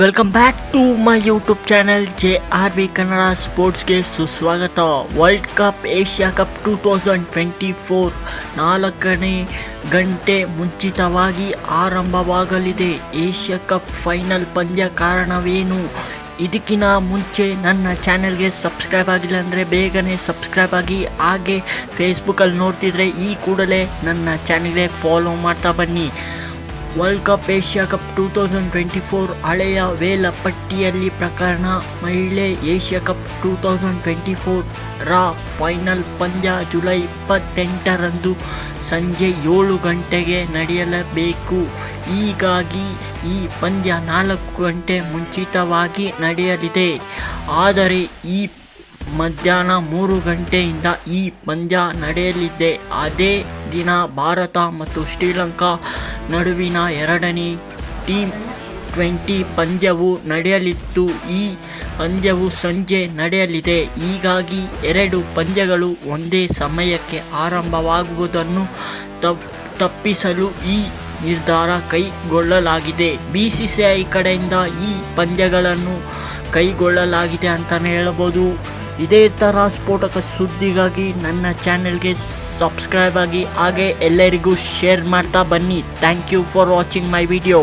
Welcome back to my YouTube channel J R V Kannada ಸ್ಪೋರ್ಟ್ಸ್ಗೆ ಸುಸ್ವಾಗತ. World cup Asia cup two thousand twenty four ನಾಲ್ಕನೇ ಗಂಟೆ ಮುಂಚಿತವಾಗಿ ಆರಂಭವಾಗಲಿದೆ. Asia cup final ಪಂದ್ಯ ಕಾರಣವೇನು? ಇದಕ್ಕಿಂತ ಮುಂಚೆ ನನ್ನ ಚಾನೆಲ್ಗೆ ಸಬ್ಸ್ಕ್ರೈಬ್ ಆಗಿಲ್ಲ ಅಂದರೆ ಬೇಗನೆ ಸಬ್ಸ್ಕ್ರೈಬ್ ಆಗಿ, ಹಾಗೆ ಫೇಸ್ಬುಕ್ಕಲ್ಲಿ ನೋಡ್ತಿದ್ರೆ ಈ ಕೂಡಲೇ ನನ್ನ ಚಾನೆಲ್ಗೆ ಫಾಲೋ ಮಾಡ್ತಾ ಬನ್ನಿ. World cup Asia cup two thousand twenty four ಹಳೆಯ ವೇಳಾಪಟ್ಟಿಯಲ್ಲಿ ಪ್ರಕರಣ. ಮಹಿಳೆ Asia cup two thousand twenty four ರ ಫೈನಲ್ ಪಂದ್ಯ ಜುಲೈ ಇಪ್ಪತ್ತೆಂಟರಂದು ಸಂಜೆ ಏಳು ಗಂಟೆಗೆ ನಡೆಯಲೇಬೇಕು. ಹೀಗಾಗಿ ಈ ಪಂದ್ಯ ನಾಲ್ಕು ಗಂಟೆ ಮುಂಚಿತವಾಗಿ ನಡೆಯಲಿದೆ. ಆದರೆ ಈ ಮಧ್ಯಾಹ್ನ ಮೂರು ಗಂಟೆಯಿಂದ ಈ ಪಂದ್ಯ ನಡೆಯಲಿದೆ. ಅದೇ ದಿನ ಭಾರತ ಮತ್ತು ಶ್ರೀಲಂಕಾ ನಡುವಿನ ಎರಡನೇ ಟೀಮ್ ಟ್ವೆಂಟಿ ಪಂದ್ಯವು ನಡೆಯಲಿತ್ತು. ಈ ಪಂದ್ಯವು ಸಂಜೆ ನಡೆಯಲಿದೆ. ಹೀಗಾಗಿ ಎರಡು ಪಂದ್ಯಗಳು ಒಂದೇ ಸಮಯಕ್ಕೆ ಆರಂಭವಾಗುವುದನ್ನು ತಪ್, ತಪ್ಪಿಸಲು ಈ ನಿರ್ಧಾರ ಕೈಗೊಳ್ಳಲಾಗಿದೆ. ಬಿ ಸಿ ಸಿ ಐ ಕಡೆಯಿಂದ ಈ ಪಂದ್ಯಗಳನ್ನು ಕೈಗೊಳ್ಳಲಾಗಿದೆ ಅಂತಲೇ ಹೇಳ್ಬೋದು ಇದೇ ಥರ ಸ್ಫೋಟಕ ಸುದ್ದಿಗಾಗಿ ನನ್ನ ಚಾನೆಲ್ಗೆ ಸಬ್ಸ್ಕ್ರೈಬ್ ಆಗಿ ಹಾಗೆ ಎಲ್ಲರಿಗೂ ಶೇರ್ ಮಾಡ್ತಾ ಬನ್ನಿ. Thank you for watching my video